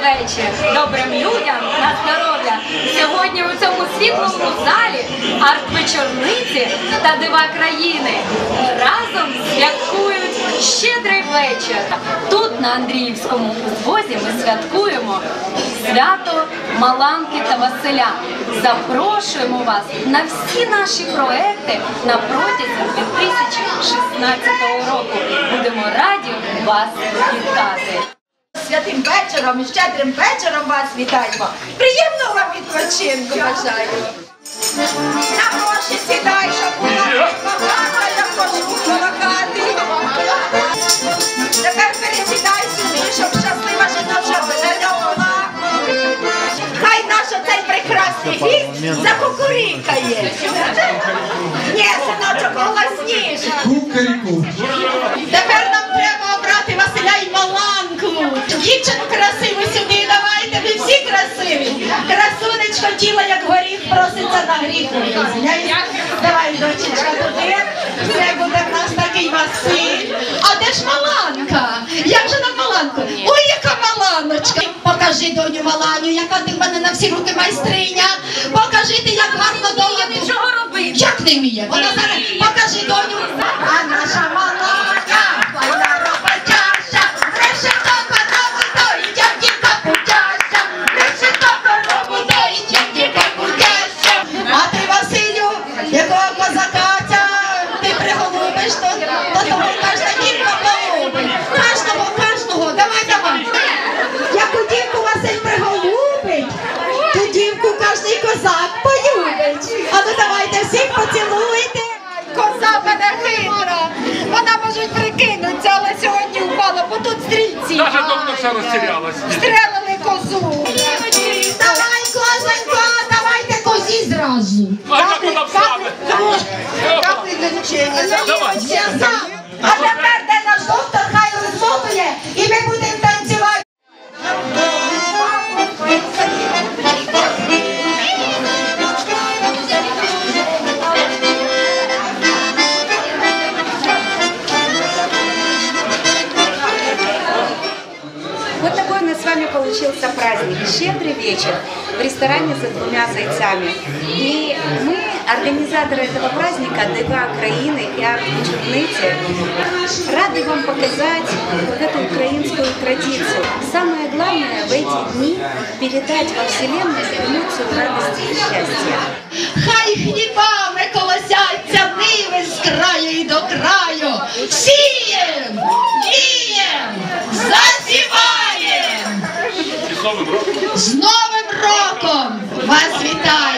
вечір добрим людям на здоров'я. Сьогодні у цьому світлому залі арт-вечорниці та дива країни разом святкують щедрий вечір. Тут на Андріївському узвозі ми святкуємо свято Маланки та Василя. Запрошуємо вас на всі наші проекти на протязі 2016 року. Будемо раді вас вітати. Вечором і щедрим вечором вас вітаємо. Приємного вам відпочинку бажаю. На гроші сідай, щоб була багата, як кожух коло. Тепер пересідай сюди, щоб щаслива жіноча була. Хай наш оцей прекрасний гість закукурікає. Ні, синочок, голосніше. Кукаріку. Дівчину красиву сюди давайте, ви всі красиві. Красунечко тіло, як горіх, проситься на гріх. Давай, дочечка, туди. Це буде в нас такий Василь. А де ж Маланка? Як же нам Маланку? Ой, яка Маланочка! Покажи доню Маланю, яка ти в мене на всі руки майстриня. Покажи ти, як гарно робити. Як не вміє? Вона зараз покажи доню. А наша малоня, стрільці. Наша докторша розтерялась. Стрелили козу. Нас с вами получился праздник. Щедрый вечер в ресторане за двумя зайцами. И мы, организаторы этого праздника, ДК Украины и Арт-Вечерницы, рады вам показать вот эту украинскую традицию. Самое главное в эти дни передать во Вселенную эмоцию радости и счастья. З Новим роком. З Новим роком вас спасибо.